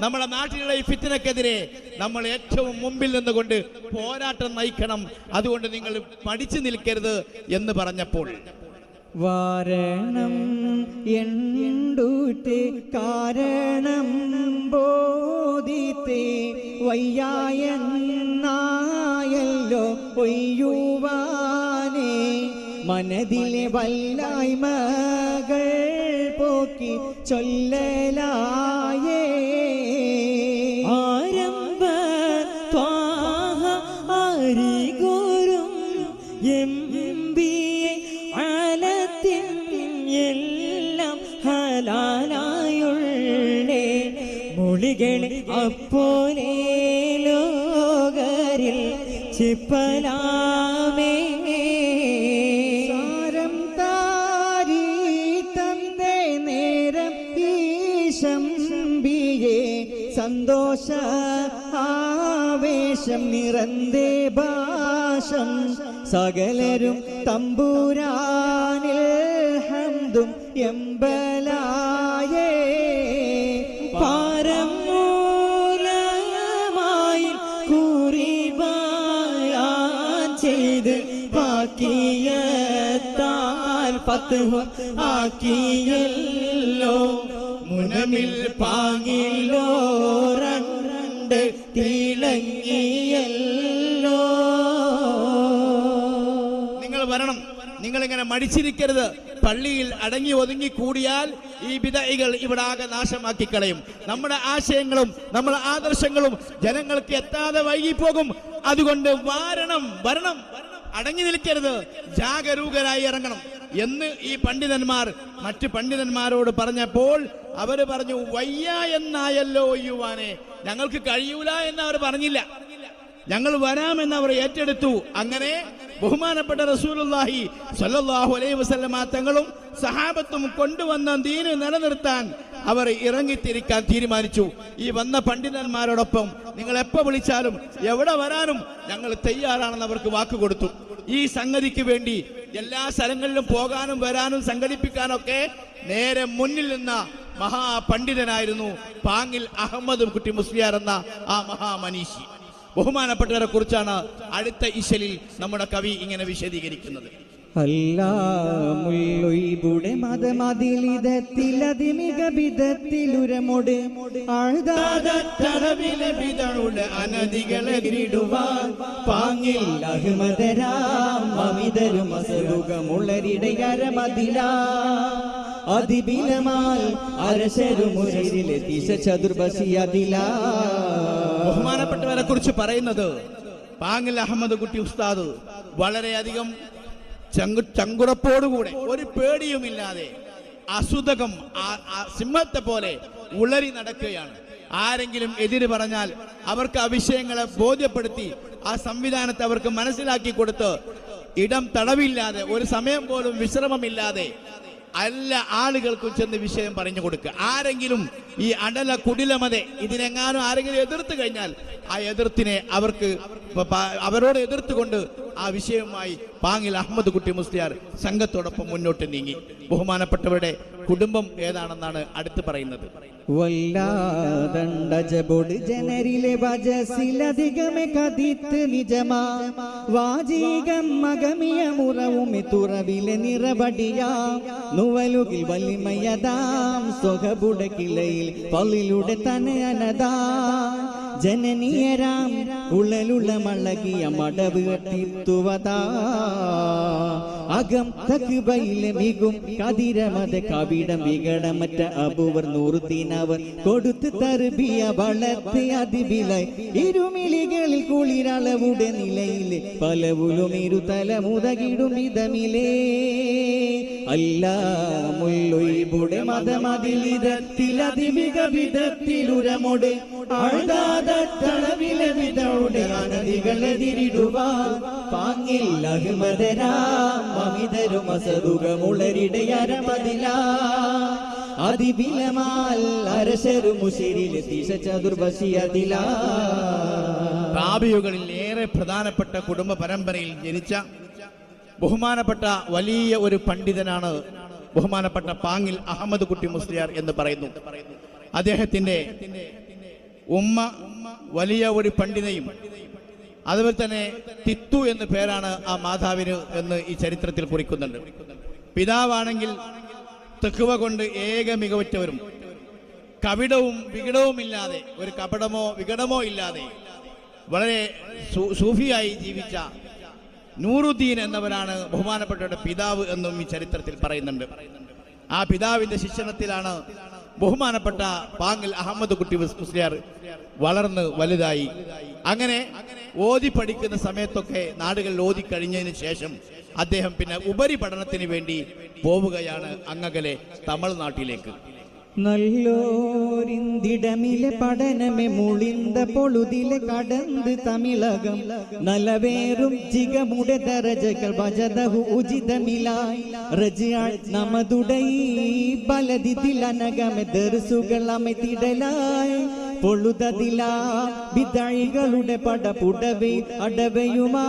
നമ്മുടെ നാട്ടിലുള്ള ഈ ഫിത്തിനക്കെതിരെ നമ്മൾ ഏറ്റവും മുമ്പിൽ നിന്നുകൊണ്ട് പോരാട്ടം നയിക്കണം. അതുകൊണ്ട് നിങ്ങൾ പഠിച്ചു നിൽക്കരുത് എന്ന് പറഞ്ഞപ്പോൾ. വാരണം കാരണം വയ്യായെന്നായല്ലോ ഒയ്യുവാനേ. മനതിലെ വല്ലായ്മകൾ പോക്കി ചൊല്ലലായേ സന്തോഷ ആവേശം നിറന്തേ ഭാഷം. സകലരും തമ്പൂരാനിൽ ഹന്തും എമ്പലായേ. പാരം മൂലമായി കുറിബാൻ ചെയ്ത് ബാക്കിയത്താൽ പത്ത് ആക്കിയല്ലോ. മുനമിൽ പാങ്ങില്ലോ രണ്ട് ഇങ്ങനെ മടിച്ചിരിക്കരുത്. പള്ളിയിൽ അടങ്ങി ഒതുങ്ങി കൂടിയാൽ ഈ വിധൈകൾ ഇവിടെ ആകെ നാശമാക്കി കളയും നമ്മുടെ ആശയങ്ങളും നമ്മുടെ ആദർശങ്ങളും ജനങ്ങൾക്ക് എത്താതെ വൈകിപ്പോകും. അതുകൊണ്ട് വാരണം വരണം. അടങ്ങി നിൽക്കരുത്. ജാഗരൂകരായി ഇറങ്ങണം. എന്ന് ഈ പണ്ഡിതന്മാർ മറ്റ് പണ്ഡിതന്മാരോട് പറഞ്ഞപ്പോൾ അവർ പറഞ്ഞു വയ്യ എന്നായല്ലോ യുവാനെ ഞങ്ങൾക്ക് കഴിയൂല എന്ന് അവർ പറഞ്ഞില്ല. ഞങ്ങൾ വരാമെന്ന് അവർ ഏറ്റെടുത്തു. അങ്ങനെ ബഹുമാനപ്പെട്ട റസൂലുള്ളാഹി സ്വല്ലല്ലാഹു അലൈഹി വസല്ലമ തങ്ങളും സഹാബത്തും കൊണ്ടുവന്ന ദീന് നിലനിർത്താൻ അവർ ഇറങ്ങിത്തിരിക്കാൻ തീരുമാനിച്ചു. ഈ വന്ന പണ്ഡിതന്മാരോടൊപ്പം നിങ്ങൾ എപ്പോ വിളിച്ചാലും എവിടെ വരാനും ഞങ്ങൾ തയ്യാറാണെന്ന് അവർക്ക് വാക്ക് കൊടുത്തു. ഈ സംഗതിക്ക് വേണ്ടി എല്ലാ സ്ഥലങ്ങളിലും പോകാനും വരാനും സംഘടിപ്പിക്കാനൊക്കെ നേരെ മുന്നിൽ നിന്ന മഹാപണ്ഡിതനായിരുന്നു പാങ്ങിൽ അഹമ്മദ് കുട്ടി മുസ്ലിയാർ എന്ന ആ മഹാമനീഷി. ബഹുമാനപ്പെട്ടവരെ കുറിച്ചാണ് അടുത്ത ഇശലിൽ നമ്മുടെ കവി ഇങ്ങനെ വിശദീകരിക്കുന്നത്. അല്ലാമുള്ളൊയ്ബുടെ മതമതിലിതത്തിലതിമിക വിധത്തിലുരമൊട് തടവിലെ വിതളുടെ അനധികളെതിരിടുവാൻ പാങ്ങിൽ അഹ്മദരാം അമിതരും അസുഖമുള്ളരിടയരമതില അതിബിലമാൽ ചതുർബസിയതില ബഹുമാനപ്പെട്ടവരെ കുറിച്ച് പറയുന്നത് പാങ്ങിൽ അഹമ്മദ് കുട്ടി ഉസ്താദ് വളരെയധികം ചങ്കു ചങ്കുറപ്പോടുകൂടെ ഒരു പേടിയുമില്ലാതെ അസുതകം സിംഹത്തെ പോലെ ഉളരി നടക്കുകയാണ്. ആരെങ്കിലും എതിര് പറഞ്ഞാൽ അവർക്ക് ആ വിഷയങ്ങളെ ബോധ്യപ്പെടുത്തി ആ സംവിധാനത്തെ അവർക്ക് മനസ്സിലാക്കി കൊടുത്ത് ഇടം തടവില്ലാതെ ഒരു സമയം പോലും വിശ്രമമില്ലാതെ എല്ലാ ആളുകൾക്കും ചെന്ന് വിഷയം പറഞ്ഞു കൊടുക്കുക. ആരെങ്കിലും ഈ അടല കുടിലമതെ ഇതിനെങ്ങാനും ആരെങ്കിലും എതിർത്ത് കഴിഞ്ഞാൽ ആ എതിർത്തിനെ അവർക്ക് അവരോട് എതിർത്തുകൊണ്ട് ആ വിഷയവുമായി പാങ്ങിൽ അഹമ്മദ് കുട്ടി മുസ്ലിയാർ സംഘത്തോടൊപ്പം മുന്നോട്ട് നീങ്ങി. ബഹുമാനപ്പെട്ടവരുടെ കുടുംബം ഏതാണെന്നാണ് അടുത്ത് പറയുന്നത്. വല്ലാതണ്ട ജനരിലെ നിജമാ. നുവലുകിൽ വലിമയതാം ജനനീയരാം ഉള്ളലുള്ള മളകിയ മടവ് കട്ടിത്തുവതാ അകം തക്കുബയിലെ മികും കതിരമത കവിടം വികടമറ്റ അബുവർ നൂറുദ്ദീനവർ കൊടുത്ത് തറുപിയ വളർത്ത് അതിബിലായി ഇരുമിളികളിൽ കുളിരളവുടെ നിലയിലെ പലവുലും ഇരുതല മുതകിടും വിധമിലേ അല്ല മുല്ലൊയ്ബുടെ മതമതിലിതത്തിലതിമിക വിധത്തിലുരമൊട് ആഴ്താതളവിലെ വിതയുടെ അനദികളെതിരിടുവാൻ പാങ്ങിൽ അഹ്മദരാം അമിതരും അസതുകമുളരിടയരമതില അതിവിലമാൽ അരശരു മുഷിരിലെ ദിശ ചതുർവശിയതിലാ കാബിയുകളിൽ ഏറെ പ്രധാനപ്പെട്ട കുടുംബ പരമ്പരയിൽ ജനിച്ച ബഹുമാനപ്പെട്ട വലിയ ഒരു പണ്ഡിതനാണ് ബഹുമാനപ്പെട്ട പാങ്ങിൽ അഹമ്മദ് കുട്ടി മുസ്ലിയാർ എന്ന് പറയുന്നു. അദ്ദേഹത്തിന്റെ ഉമ്മ വലിയ ഒരു പണ്ഡിതയും അതുപോലെ തന്നെ തിത്തു എന്ന പേരാണ് ആ മാതാവിന് എന്ന് ഈ ചരിത്രത്തിൽ കുറിക്കുന്നുണ്ട്. പിതാവാണെങ്കിൽ തെക്കുവ കൊണ്ട് ഏക മികവറ്റവരും കവിടവും വികടവും ഇല്ലാതെ ഒരു കപടമോ വികടമോ ഇല്ലാതെ വളരെ സൂഫിയായി ജീവിച്ച നൂറുദ്ദീൻ എന്നവരാണ് ബഹുമാനപ്പെട്ടവരുടെ പിതാവ് എന്നും ഈ ചരിത്രത്തിൽ പറയുന്നുണ്ട്. ആ പിതാവിന്റെ ശിക്ഷണത്തിലാണ് ബഹുമാനപ്പെട്ട പാങ്ങൽ അഹമ്മദ് കുട്ടി മുസ്ലിയാർ വളർന്ന് വലുതായി. അങ്ങനെ ഓതി പഠിക്കുന്ന സമയത്തൊക്കെ നാടുകളിൽ ഓതി കഴിഞ്ഞതിന് ശേഷം അദ്ദേഹം പിന്നെ ഉപരിപഠനത്തിന് വേണ്ടി പോവുകയാണ് അങ്ങകലെ തമിഴ്നാട്ടിലേക്ക്. നല്ലോരിന്തിടമിലെ പഠനമെ മുളിന്ത പൊളുതിലെ കടന്ത് തമിളകം. നലവേറും ജിഗമുടെ ദരജകൾ വജതഹു ഉചിതമിലായി. റജിയാൾ നമുടെ ബലതിതിലനകമെ ദർസുകൾ അമതിടലായി. പൊളുതതിലാ വിതഴികളുടെ പടപുടവെ അടവയുമാ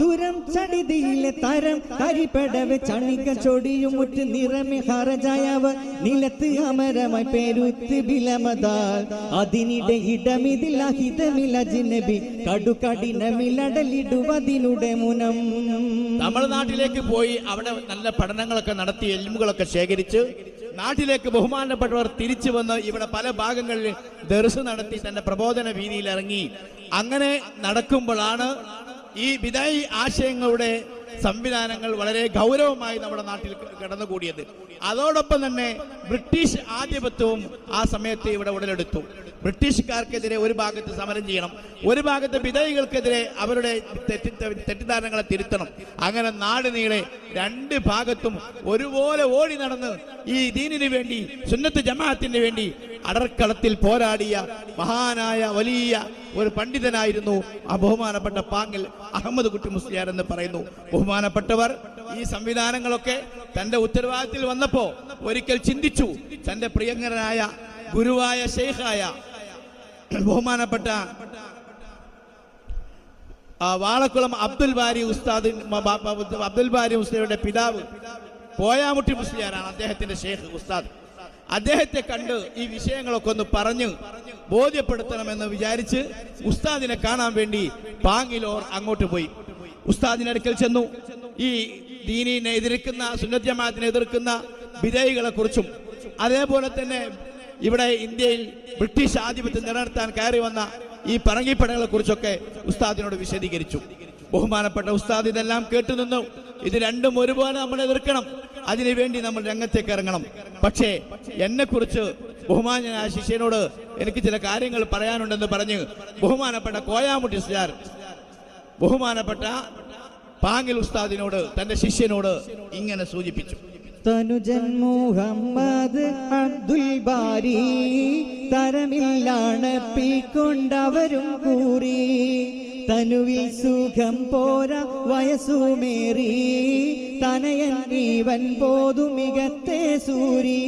തുരം ചടിതിയിലെ തരം കരിപ്പടവ് ചണിക ചൊടിയും മുറ്റ് ഹരജയവ. ഹറജായവ നിലത്ത് അമരമായി പേരുത്ത് വിലമതാൽ. അതിനിടെ ഇടമിതിൽ അഹിതമില ജിനബി കടുകടിനമിലടലിടുവതിനുടെ മുനം. തമിഴ്നാട്ടിലേക്ക് പോയി അവിടെ നല്ല പഠനങ്ങളൊക്കെ നടത്തി എൽമുകളൊക്കെ ശേഖരിച്ച് നാട്ടിലേക്ക് ബഹുമാനപ്പെട്ടവർ തിരിച്ചു വന്ന് ഇവിടെ പല ഭാഗങ്ങളിൽ ദർസ് നടത്തി തന്റെ പ്രബോധന വീതിയിൽ ഇറങ്ങി. അങ്ങനെ നടക്കുമ്പോഴാണ് ഈ വിനായി ആശയങ്ങളുടെ സംവിധാനങ്ങൾ വളരെ ഗൗരവമായി നമ്മുടെ നാട്ടിൽ കടന്നുകൂടിയത്. അതോടൊപ്പം തന്നെ ബ്രിട്ടീഷ് ആധിപത്യവും ആ സമയത്ത് ഇവിടെ ഉടലെടുത്തു. ബ്രിട്ടീഷുകാർക്കെതിരെ ഒരു ഭാഗത്ത് സമരം ചെയ്യണം. ഒരു ഭാഗത്ത് വിധേയികൾക്കെതിരെ അവരുടെ തെറ്റി തെറ്റിദ്ധാരണകളെ തിരുത്തണം. അങ്ങനെ നാട് നീളെ രണ്ട് ഭാഗത്തും ഒരുപോലെ ഓടി നടന്ന് ഈ ദീനിന് വേണ്ടി സുന്നത്ത് ജമാഅത്തിന് വേണ്ടി അടർക്കളത്തിൽ പോരാടിയ മഹാനായ വലിയ ഒരു പണ്ഡിതനായിരുന്നു ആ ബഹുമാനപ്പെട്ട പാങ്ങിൽ അഹമ്മദ് കുട്ടി മുസ്ലിയാർ എന്ന് പറയുന്നു. ബഹുമാനപ്പെട്ടവർ ഈ സംവിധാനങ്ങളൊക്കെ തന്റെ ഉത്തരവാദിത്തത്തിൽ വന്നപ്പോ ഒരിക്കൽ ചിന്തിച്ചു. തന്റെ പ്രിയങ്കരനായ ഗുരുവായ ഷെയ്ഖായ ബഹുമാനപ്പെട്ട വാളക്കുളം അബ്ദുൽ ബാരി ഉസ്താദ് അബ്ദുൽ ബാരി ഉസ്താദിയുടെ പിതാവ് പോയാമുട്ടി മുസ്ലിയാരാണ് അദ്ദേഹത്തിന്റെ ഷേഖ് ഉസ്താദ്. അദ്ദേഹത്തെ കണ്ട് ഈ വിഷയങ്ങളൊക്കെ ഒന്ന് പറഞ്ഞ് ബോധ്യപ്പെടുത്തണമെന്ന് വിചാരിച്ച് ഉസ്താദിനെ കാണാൻ വേണ്ടി പാങ്ങിലോർ അങ്ങോട്ട് പോയി. ഉസ്താദിന്റെ അടുക്കൽ ചെന്നു. ഈ ദീനിനെ എതിർക്കുന്ന സുന്നത്ത് ജമാഅത്തിനെ എതിർക്കുന്ന വിധേയികളെ കുറിച്ചും അതേപോലെ തന്നെ ഇവിടെ ഇന്ത്യയിൽ ബ്രിട്ടീഷ് ആധിപത്യം നിലനിർത്താൻ കയറി വന്ന ഈ പറങ്കിപ്പടകളെ കുറിച്ചൊക്കെ ഉസ്താദിനോട് വിശദീകരിച്ചു. ബഹുമാനപ്പെട്ട ഉസ്താദ് ഇതെല്ലാം കേട്ടുനിന്നു. ഇത് രണ്ടും ഒരുപോലെ നമ്മൾ എതിർക്കണം അതിനുവേണ്ടി നമ്മൾ രംഗത്തേക്ക് ഇറങ്ങണം. പക്ഷേ എന്നെ കുറിച്ച് ബഹുമാനായ ശിഷ്യനോട് എനിക്ക് ചില കാര്യങ്ങൾ പറയാനുണ്ടെന്ന് പറഞ്ഞ് ബഹുമാനപ്പെട്ട കോയാമുട്ടി സാർ ബഹുമാനപ്പെട്ട പാങ്ങിൽ ഉസ്താദിനോട് തന്റെ ശിഷ്യനോട് ഇങ്ങനെ സൂചിപ്പിച്ചു. തനുജൻ മുഹമ്മദ് അബ്ദുൽ ബാരി തരമില്ലാണ് പീക്കൊണ്ടവരും കൂറി. തനുവിൽ സുഖം പോരാ വയസ്സുമേറി. തനയൻ ജീവൻ പോതു മികത്തെ സൂരി.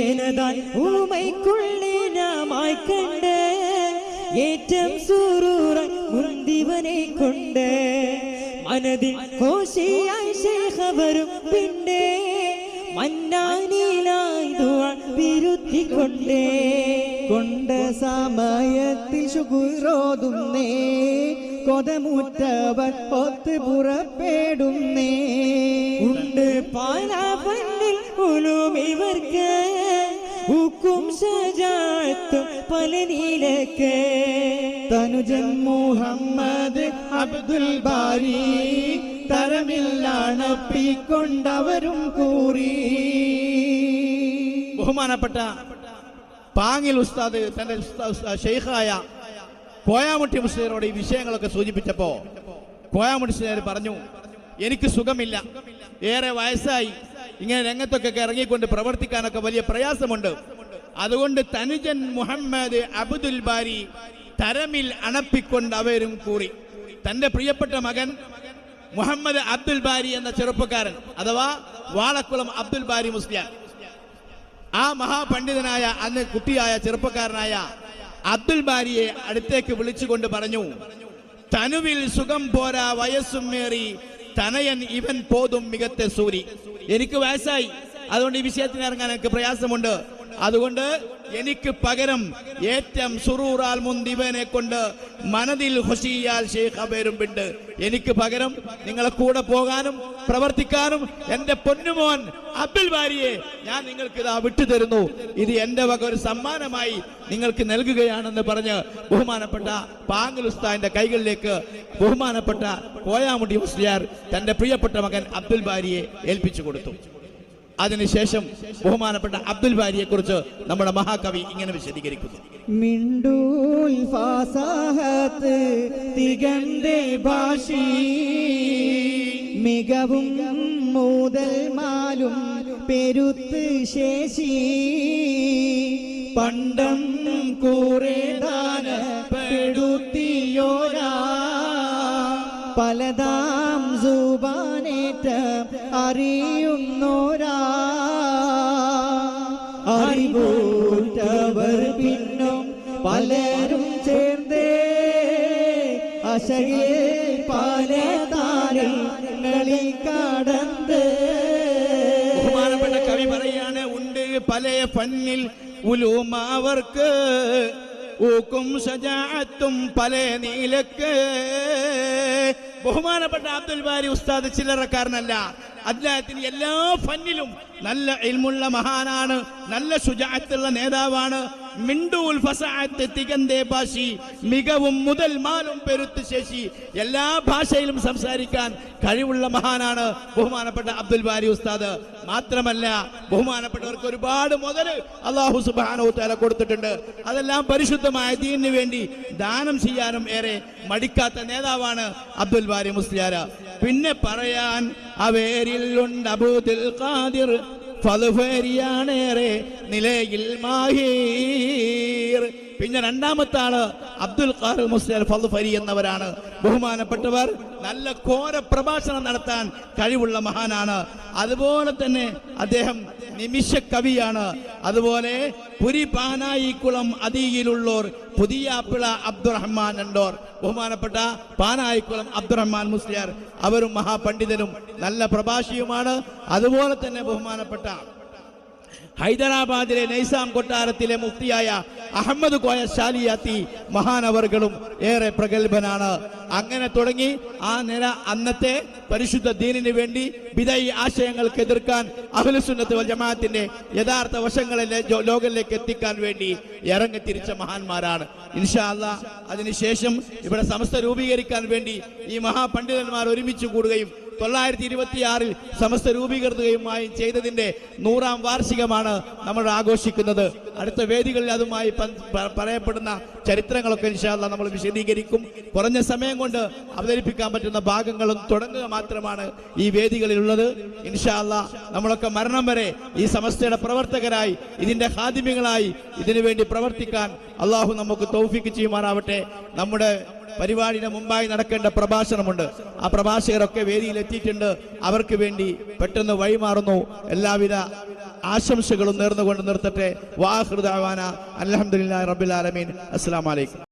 എന്നതാൽ ഊമയ്ക്കുള്ളിനാമായി കണ്ട് ഏറ്റം സൂറൂറ മുന്തിവനെ കൊണ്ട്. മനതിൽ കോശിയായി ശേഖവരും. പിന്നെ മന്നാനിലായി വിരുദ്ധിക്കൊണ്ടേ കൊണ്ട. സമയത്തിൽ ശുഗുരോതുന്നേ കൊതമുറ്റവർ ഒത്ത് പുറപ്പെടുന്നേ. ഉണ്ട് പാലാപന്നിൽ ഉലും ഇവർക്ക്. ഉക്കും സജാത്തും പല നീലക്ക് തനുജൻ മുഹമ്മദ് അബ്ദുൽ ബാരി തരമില്ലാണപ്പിക്കൊണ്ടവരും കൂറി. ബഹുമാനപ്പെട്ട പാങ്ങിൽ ഉസ്താദ് തന്റെ ഷെയ്ഖായ കോയാമുട്ടി മുസ്ലിയരോട് ഈ വിഷയങ്ങളൊക്കെ സൂചിപ്പിച്ചപ്പോ കോയാമുട്ടി മുസ്ലിയർ പറഞ്ഞു എനിക്ക് സുഖമില്ല. ഏറെ വയസ്സായി. ഇങ്ങനെ രംഗത്തൊക്കെ ഇറങ്ങിക്കൊണ്ട് പ്രവർത്തിക്കാനൊക്കെ വലിയ പ്രയാസമുണ്ട്. അതുകൊണ്ട് തനുജൻ മുഹമ്മദ് അബ്ദുൽ ബാരി തരമിൽ അണപ്പിക്കൊണ്ട് അവരും കൂറി. തന്റെ പ്രിയപ്പെട്ട മകൻ മുഹമ്മദ് അബ്ദുൽ ബാരി എന്ന ചെറുപ്പക്കാരൻ അഥവാ വാളക്കുളം അബ്ദുൽ ബാരി മുസ്ലിയാർ. ആ മഹാപണ്ഡിതനായ അന്ന് കുട്ടിയായ ചെറുപ്പക്കാരനായ അബ്ദുൽ ബാരിയെ അടുത്തേക്ക് വിളിച്ചുകൊണ്ട് പറഞ്ഞു തനുവിൽ സുഖം പോരാ വയസ്സും മേറി തനയൻ ഇവൻ പോതും മികത്തെ സൂരി. എനിക്ക് വയസ്സായി. അതുകൊണ്ട് ഈ വിഷയത്തിന് ഇറങ്ങാൻ എനിക്ക് പ്രയാസമുണ്ട്. അതുകൊണ്ട് എനിക്ക് പകരം ഏറ്റം സുറൂറാൽ മുന്തിവനെ കൊണ്ട് മനതിൽ ഹുഷിയാൽ ഷെയ്ഖ് അബേരുംപിണ്ട് എനിക്ക് പകരം നിങ്ങളെ കൂടെ പോകാനും പ്രവർത്തിക്കാനും എന്റെ പൊന്നുമോൻ അബ്ദുൽ ബാരിയെ ഞാൻ നിങ്ങൾക്ക് ഇതാ വിട്ടുതരുന്നു. ഇത് എന്റെ വക ഒരു സമ്മാനമായി നിങ്ങൾക്ക് നൽകുകയാണെന്ന് പറഞ്ഞ് ബഹുമാനപ്പെട്ട പാങ്ങൽ ഉസ്താദിന്റെ കൈകളിലേക്ക് ബഹുമാനപ്പെട്ട കോയാമുടി മുസ്ലിയാർ തന്റെ പ്രിയപ്പെട്ട മകൻ അബ്ദുൽ ബാരിയെ ഏൽപ്പിച്ചു കൊടുത്തു. അതിനുശേഷം ബഹുമാനപ്പെട്ട അബ്ദുൽ ബാരിയെ കുറിച്ച് നമ്മുടെ മഹാകവി ഇങ്ങനെ വിശദീകരിക്കുന്നു. മിണ്ടൂൽ ഫാസാഹത്ത് തികന്തേ ഭാഷി മികവും മൂതൽമാലും പെരുത്ത് ശേഷി. പണ്ടം കൂറേതാന പെടുത്തിയോരാ പലതാം സുബാനേറ്റ അറിയുന്നോരാ അറിവൂറ്റവർ പിന്നും പലരും ചേർന്നേ. അശകിൽ പല താരങ്ങളിൽ കടന്ന്. ബഹുമാനപ്പെട്ട കവി പറയാണ് ഉണ്ട് പല ഫന്നിൽ ഉലൂമാവർക്ക് ഊക്കും സജാത്തും പല നീലക്ക്. ബഹുമാനപ്പെട്ട അബ്ദുൽ ബാരി ഉസ്താദ് ചില്ലറക്കാരനല്ല അദ്ദേഹത്തിന് എല്ലാ ഫന്നിലും നല്ല ഇൽമുള്ള മഹാനാണ് നല്ല ശുചാത്തുള്ള നേതാവാണ്. മിണ്ടൂൽ ഫസാഅത്ത് തികന്തേ ഭാഷി മികവും മുതൽ മാലും പെരുത്ത് ശേഷി എല്ലാ ഭാഷയിലും സംസാരിക്കാൻ കഴിവുള്ള മഹാനാണ് ബഹുമാനപ്പെട്ട അബ്ദുൽ ബാരി ഉസ്താദ്. മാത്രമല്ല ബഹുമാനപ്പെട്ടവർക്ക് ഒരുപാട് മുതൽ അള്ളാഹു സുബാനോ തല കൊടുത്തിട്ടുണ്ട്. അതെല്ലാം പരിശുദ്ധമായ ദീനിന് വേണ്ടി ദാനം ചെയ്യാനും ഏറെ മടിക്കാത്ത നേതാവാണ് അബ്ദുൽ ബാരി മുസ്ലിയാര. പിന്നെ പറയാൻ അവേരിലുണ്ട് അബൂദുൽ ഖാദിർ. ഫലുഫേരിയാണേറെ നിലയിൽ പിന്നെ രണ്ടാമത്തെ ആൾ അബ്ദുൽ ഫലുഫരി എന്നവരാണ്. ബഹുമാനപ്പെട്ടവർ നല്ല ഘോര പ്രഭാഷണം നടത്താൻ കഴിവുള്ള മഹാനാണ്. അതുപോലെ തന്നെ അദ്ദേഹം നിമിഷ കവിയാണ് അതുപോലെ പുരി പാനായിക്കുളം അതിയിലുള്ളോർ പുതിയ പിള അബ്ദുറഹ്മാൻ എൻഡോർ ബഹുമാനപ്പെട്ട പാനായിക്കുളം അബ്ദുറഹ്മാൻ മുസ്ലിയാർ. അവരും മഹാപണ്ഡിതനും നല്ല പ്രഭാഷിയുമാണ്. അതുപോലെ തന്നെ ബഹുമാനപ്പെട്ട ഹൈദരാബാദിലെ നൈസാം കൊട്ടാരത്തിലെ മുഫ്തിയായ അഹമ്മദ് കോയ ശാലിയാത്തി മഹാനവറുകളും ഏറെ പ്രഗത്ഭനാണ്. അങ്ങനെ തുടങ്ങി ആ നില അന്നത്തെ പരിശുദ്ധ ദീനിന് വേണ്ടി വിധയി ആശയങ്ങൾക്ക് എതിർക്കാൻ അഹ്ലുസുന്നത്ത് വൽ ജമാഅത്തിന്റെ യഥാർത്ഥ വശങ്ങളിലെ ലോകത്തിലേക്ക് എത്തിക്കാൻ വേണ്ടി ഇറങ്ങിത്തിരിച്ച മഹാന്മാരാണ്. ഇൻഷാ അല്ലാ അതിനുശേഷം ഇവിടെ സമസ്ത രൂപീകരിക്കാൻ വേണ്ടി ഈ മഹാപണ്ഡിതന്മാർ ഒരുമിച്ച് കൂടുകയും തൊള്ളായിരത്തി ഇരുപത്തിയാറിൽ സമസ്ത രൂപീകൃതയുമായും ചെയ്തതിന്റെ നൂറാം വാർഷികമാണ് നമ്മൾ ആഘോഷിക്കുന്നത്. അടുത്ത വേദികളിൽ അതുമായി പറയപ്പെടുന്ന ചരിത്രങ്ങളൊക്കെ ഇൻഷാല്ല നമ്മൾ വിശദീകരിക്കും. കുറഞ്ഞ സമയം കൊണ്ട് അവതരിപ്പിക്കാൻ പറ്റുന്ന ഭാഗങ്ങളും തുടങ്ങുക മാത്രമാണ് ഈ വേദികളിലുള്ളത്. ഇൻഷാല്ല നമ്മളൊക്കെ മരണം വരെ ഈ സമസ്തയുടെ പ്രവർത്തകരായി ഇതിന്റെ ഹാദിമ്യങ്ങളായി ഇതിനു വേണ്ടി പ്രവർത്തിക്കാൻ അള്ളാഹു നമുക്ക് തൗഫിക്ക് ചെയ്യുമാറാവട്ടെ. നമ്മുടെ പരിപാടിയുടെ മുമ്പായി നടക്കേണ്ട പ്രഭാഷണമുണ്ട്. ആ പ്രഭാഷകരൊക്കെ വേദിയിൽ എത്തിയിട്ടുണ്ട്. അവർക്ക് വേണ്ടി പെട്ടെന്ന് വഴിമാറുന്നു. എല്ലാവിധ ആശംസകളും നേർന്നുകൊണ്ട് നിർത്തട്ടെ. വാഹൃദാവാന അലഹമുല്ലാ റബിൻ അസ്സലാമലൈക്കും